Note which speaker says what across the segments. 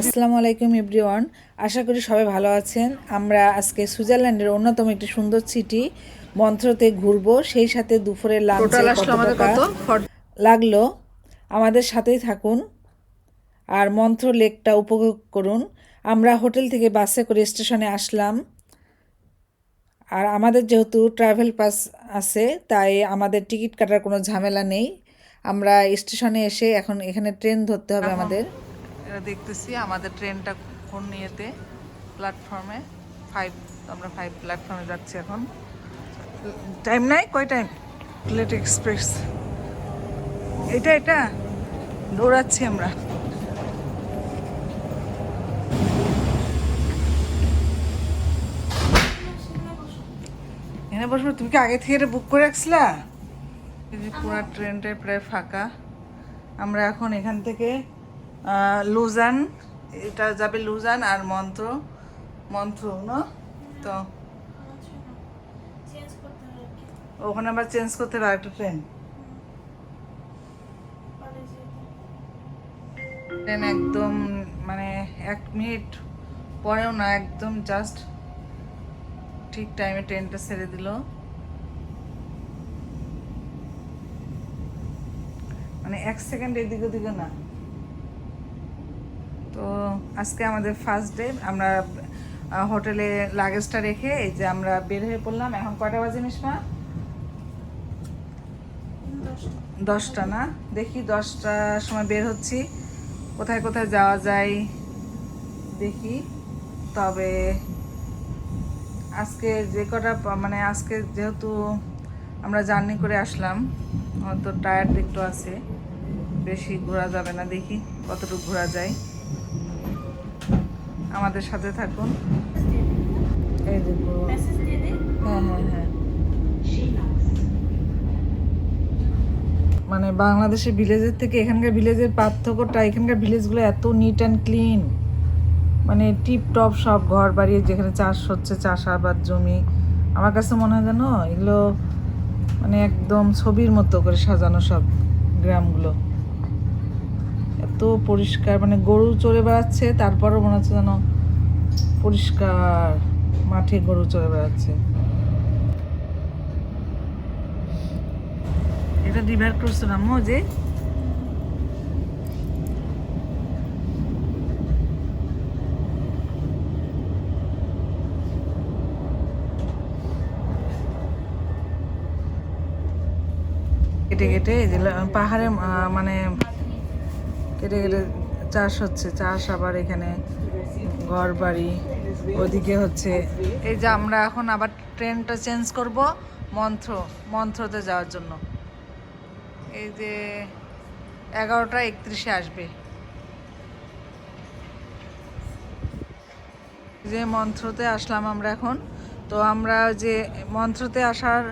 Speaker 1: আসসালামু আলাইকুম এভরিওয়ান আশা করি সবাই ভালো আছেন। আমরা আজকে সুইজারল্যান্ডের অন্যতম একটি সুন্দর সিটি মন্ত্রতে ঘুরবো। সেই সাথে
Speaker 2: কত?
Speaker 1: লাগল। আমাদের সাথেই থাকুন আর মন্ত্র লেকটা উপভোগ করুন। আমরা হোটেল থেকে বাসে করে স্টেশনে আসলাম। আর আমাদের যেহেতু ট্রাভেল পাস আছে তাই আমাদের টিকিট কাটার কোনো ঝামেলা নেই। আমরা স্টেশনে এসে এখন এখানে ট্রেন ধরতে হবে আমাদের।
Speaker 2: এটা দেখতেছি আমাদের ট্রেনটা কোন ইয়েতে? প্ল্যাটফর্মে? ফাইভ আমরা ফাইভ প্ল্যাটফর্মে যাচ্ছি এখন। টাইম নাই? কয় টাইম লেট এক্সপ্রেস এটা এটা? দৌড়াচ্ছি আমরা। এখানে বসবো? তুমি কি আগে থেকে এটা বুক করে রাখছিলা? পুরো ট্রেনটাই প্রায় ফাঁকা। আমরা এখন এখান থেকে লুজান, এটা যাবে লুজান আর মন্ত্র মন্ত্র, না? তো ওখানে আবার চেঞ্জ করতে হবে একটা ট্রেন। ট্রেন একদম মানে এক মিনিট পরেও না, একদম জাস্ট ঠিক টাইমে ট্রেনটা ছেড়ে দিল। মানে এক সেকেন্ড এদিক ওদিকে না। তো আজকে আমাদের ফার্স্ট ডে আমরা হোটেলে লাগেজটা রেখে এই যে আমরা বের হয়ে পড়লাম। এখন কয়টা বাজে মিসমা দশটা না? দেখি দশটার সময় বের হচ্ছি। কোথায় কোথায় যাওয়া যায় দেখি। তবে আজকে যে কটা মানে আজকে যেহেতু আমরা জার্নি করে আসলাম হয়তো টায়ার্ড একটু আছে। বেশি ঘোরা যাবে না দেখি কতটুকু ঘোরা যায়। আমাদের সাথে থাকুন। এই যে হ্যাঁ হ্যাঁ হ্যাঁ। মানে বাংলাদেশের ভিলেজের থেকে এখানকার ভিলেজের পার্থক্যটা এখানকার ভিলেজগুলো এত নিট অ্যান্ড ক্লিন মানে টিপ টপ সব ঘর বাড়ি যেখানে চাষ হচ্ছে চাষাবাদ জমি। আমার কাছে মনে হয় যেন এগুলো মানে একদম ছবির মতো করে সাজানো সব গ্রামগুলো। এত পরিষ্কার মানে গরু চড়ে বেড়াচ্ছে, তারপরও মনে হচ্ছে যেন পরিষ্কার মাঠে গরু চড়ে বেড়াচ্ছে। এটা ক্রুজ নাম যে? কেটে কেটে পাহাড়ে মানে কেটে কেটে চাষ হচ্ছে, চাষ আবার এখানে ঘর বাড়ি ওদিকে হচ্ছে এই যে আমরা এখন আবার ট্রেনটা চেঞ্জ করব মন্ত্র, মন্ত্রতে যাওয়ার জন্য। এই যে এগারোটা একত্রিশে আসবে। যে মন্ত্রতে আসলাম আমরা এখন, তো আমরা যে মন্ত্রতে আসার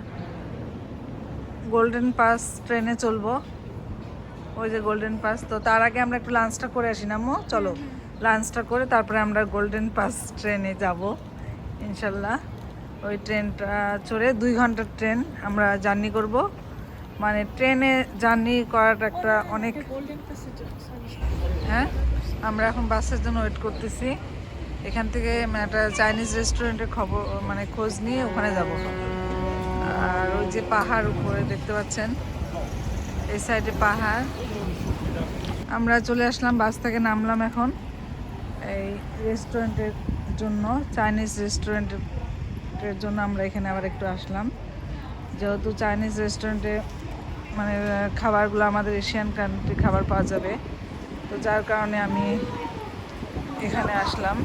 Speaker 2: গোল্ডেন পাস ট্রেনে চলবো। ওই যে গোল্ডেন পাস তো তার আগে আমরা একটু লাঞ্চটা করে আসি না মো চলো লাঞ্চটা করে তারপরে আমরা গোল্ডেন পাস ট্রেনে যাব ইনশাল্লাহ। ওই ট্রেনটা চড়ে দুই ঘণ্টার ট্রেন আমরা জার্নি করব। মানে ট্রেনে জার্নি করাটা একটা অনেক
Speaker 3: প্যাসেজ সরি
Speaker 2: হ্যাঁ? আমরা এখন বাসের জন্য ওয়েট করতেছি। এখান থেকে একটা চাইনিজ রেস্টুরেন্টের খবর মানে খোঁজ নিয়ে ওখানে যাব। আর ওই যে পাহাড় উপরে দেখতে পাচ্ছেন এই সাইডে পাহাড়। আমরা চলে আসলাম, বাস থেকে নামলাম এখন। এই রেস্টুরেন্টের জন্য চাইনিজ রেস্টুরেন্টের জন্য আমরা এখানে আবার একটু আসলাম। যেহেতু চাইনিজ রেস্টুরেন্টে মানে খাবারগুলো আমাদের এশিয়ান কান্ট্রি খাবার পাওয়া যাবে। তো যার কারণে আমি এখানে আসলাম।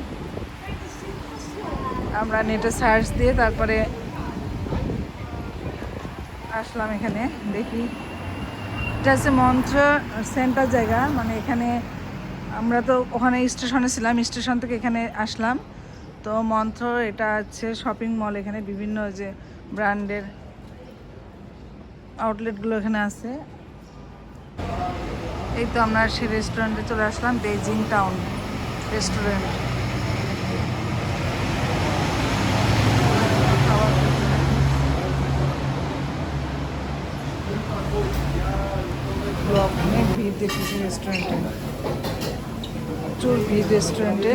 Speaker 2: আমরা নেটে সার্চ দিয়ে তারপরে আসলাম এখানে, দেখি। এটা হচ্ছে মঞ্চ সেন্টার জায়গা মানে এখানে আমরা তো ওখানে স্টেশনে ছিলাম, স্টেশন থেকে এখানে আসলাম। তো মন্ত্র, এটা হচ্ছে শপিং মল এখানে, বিভিন্ন যে ব্র্যান্ডের আউটলেটগুলো এখানে আছে। এই তো আমরা সেই রেস্টুরেন্টে চলে আসলাম বেজিং টাউন রেস্টুরেন্ট ব্লক অনেক ভিড় দেখতেছি রেস্টুরেন্টে প্রচুর ভিড় রেস্টুরেন্টে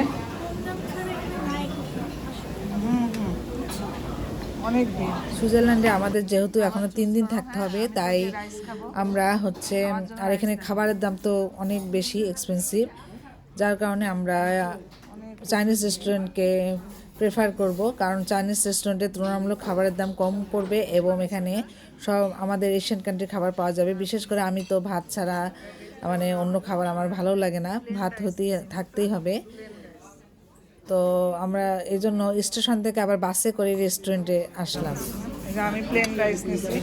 Speaker 2: অনেক ভিড়।
Speaker 1: সুইজারল্যান্ডে আমাদের যেহেতু এখনও তিন দিন থাকতে হবে তাই আমরা হচ্ছে আর এখানে খাবারের দাম তো অনেক বেশি এক্সপেন্সিভ যার কারণে আমরা চাইনিজ রেস্টুরেন্টকে প্রেফার করব কারণ চাইনিজ রেস্টুরেন্টে তুলনামূলক খাবারের দাম কম পড়বে এবং এখানে সব আমাদের এশিয়ান কান্ট্রির খাবার পাওয়া যাবে। বিশেষ করে আমি তো ভাত ছাড়া মানে অন্য খাবার আমার ভালো লাগে না ভাত হতেই থাকতেই হবে। তো আমরা এই জন্য স্টেশন থেকে আবার বাসে করে রেস্টুরেন্টে আসলাম।
Speaker 2: আমি প্লেন রাইস নিচ্ছি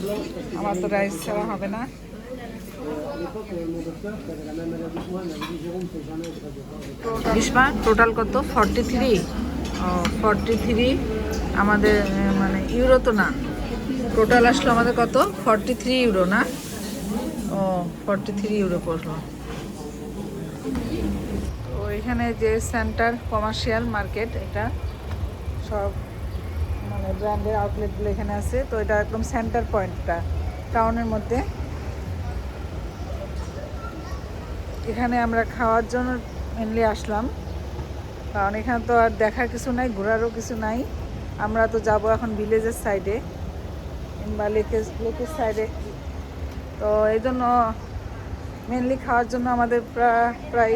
Speaker 2: আমার তো রাইস ছাড়া হবে না। টোটাল কত? ফর্টি থ্রি ও ফর্টি থ্রি আমাদের মানে ইউরো তো না। টোটাল আসলো আমাদের কত? ফর্টি থ্রি ইউরো না? ও ফর্টি থ্রি ইউরো পড়ল। তো এখানে যে সেন্টার কমার্শিয়াল মার্কেট এটা সব মানে ব্র্যান্ডের আউটলেটগুলো এখানে আছে। তো এটা একদম সেন্টার পয়েন্টটা টাউনের মধ্যে। এখানে আমরা খাওয়ার জন্য মেনলি আসলাম। কারণ এখানে তো আর দেখার কিছু নাই, ঘোরারও কিছু নাই। আমরা তো যাব এখন ভিলেজের সাইডে কিংবা লেকের লেকের সাইডে তো এই জন্য মেনলি খাওয়ার জন্য আমাদের প্রায় প্রায়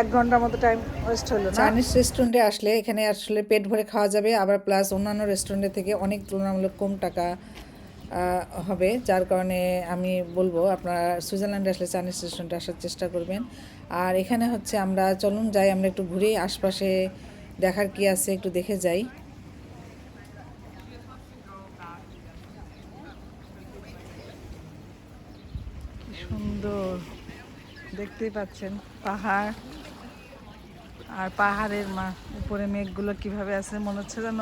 Speaker 2: এক ঘণ্টার মতো টাইম ওয়েস্ট হলো
Speaker 1: চাইনিজ রেস্টুরেন্টে আসলে এখানে আসলে পেট ভরে খাওয়া যাবে, আবার প্লাস অন্যান্য রেস্টুরেন্টের থেকে অনেক তুলনামূলক কম টাকা হবে, যার কারণে আমি বলব আপনারা সুইজারল্যান্ডে আসলে চাইনিজ রেস্টুরেন্টে আসার চেষ্টা করবেন। আর এখানে হচ্ছে আমরা, চলুন যাই, আমরা একটু ঘুরে আশপাশে দেখার কি আছে, একটু দেখে যাই।
Speaker 2: সুন্দর। দেখতেই পাচ্ছেন পাহাড়। আর পাহাড়ের মা উপরে মেঘগুলো কীভাবে আছে মনে হচ্ছে যেন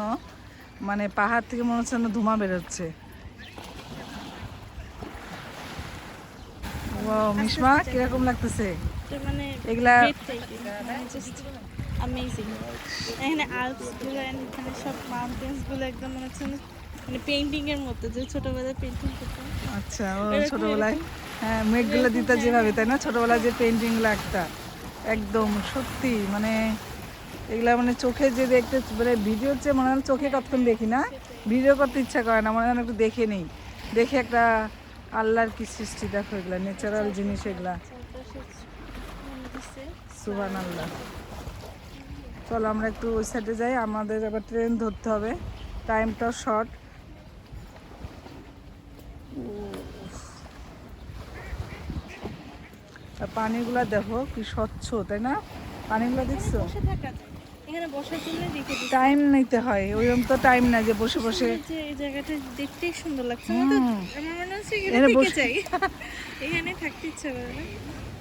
Speaker 2: মানে পাহাড় থেকে মনে হচ্ছে যেন ধোঁয়া বেরোচ্ছে। Wow, মিশমা কীরকম লাগতেছে?
Speaker 3: মানে
Speaker 2: এগুলা-
Speaker 3: অ্যামেজিং এখানে আলপসগুলো এখানে সব মাউন্টেন্সগুলো একদম মনে হচ্ছে মানে পেন্টিং এর মতো যে ছোটবেলায় পেন্টিং করতাম।
Speaker 2: আচ্ছা ও ছোটবেলায় হ্যাঁ মেঘগুলো দিতে যেভাবে তাই না? ছোটবেলায় যে পেন্টিংগুলো আঁকতা একদম সত্যি মানে এগুলা মানে চোখে যে দেখতে মানে ভিডিও হচ্ছে মনে হয় চোখে কতক্ষণ দেখি না? ভিডিও করতে ইচ্ছা করে না মনে হয় একটু দেখে নেই। দেখে একটা আল্লাহর কি সৃষ্টি দেখো এগুলা ন্যাচারাল জিনিস এগুলা। সুবান আল্লাহ চলো আমরা একটু ওই সাইডে যাই আমাদের আবার ট্রেন ধরতে হবে। টাইমটাও শর্ট পানিগুলা দেখো কি স্বচ্ছ তাই না? পানিগুলো দেখছ?
Speaker 3: এখানে বসার জন্য রেখে
Speaker 2: টাইম নিতে হয় ওইরকম তো টাইম না যে বসে বসে।
Speaker 3: এই জায়গাটা দেখতেই সুন্দর লাগছে। আমার তো
Speaker 2: হুম।
Speaker 3: আমার মনে হচ্ছে
Speaker 2: এখানে
Speaker 3: এখানে থেকে
Speaker 2: বসে-
Speaker 3: এখানে থাকতে ইচ্ছে করে না।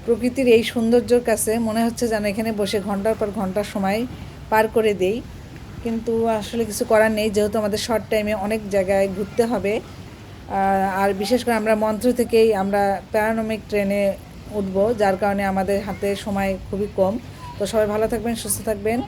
Speaker 1: প্রকৃতির এই সৌন্দর্যর কাছে মনে হচ্ছে যেন এখানে বসে ঘণ্টার পর ঘণ্টার সময় পার করে দেই। কিন্তু আসলে কিছু করার নেই যেহেতু আমাদের শর্ট টাইমে অনেক জায়গায় ঘুরতে হবে। আর বিশেষ করে আমরা মন্ত্র থেকেই আমরা প্যারানমিক ট্রেনে উঠবো যার কারণে আমাদের হাতে সময় খুবই কম। তো সবাই ভালো থাকবেন সুস্থ থাকবেন।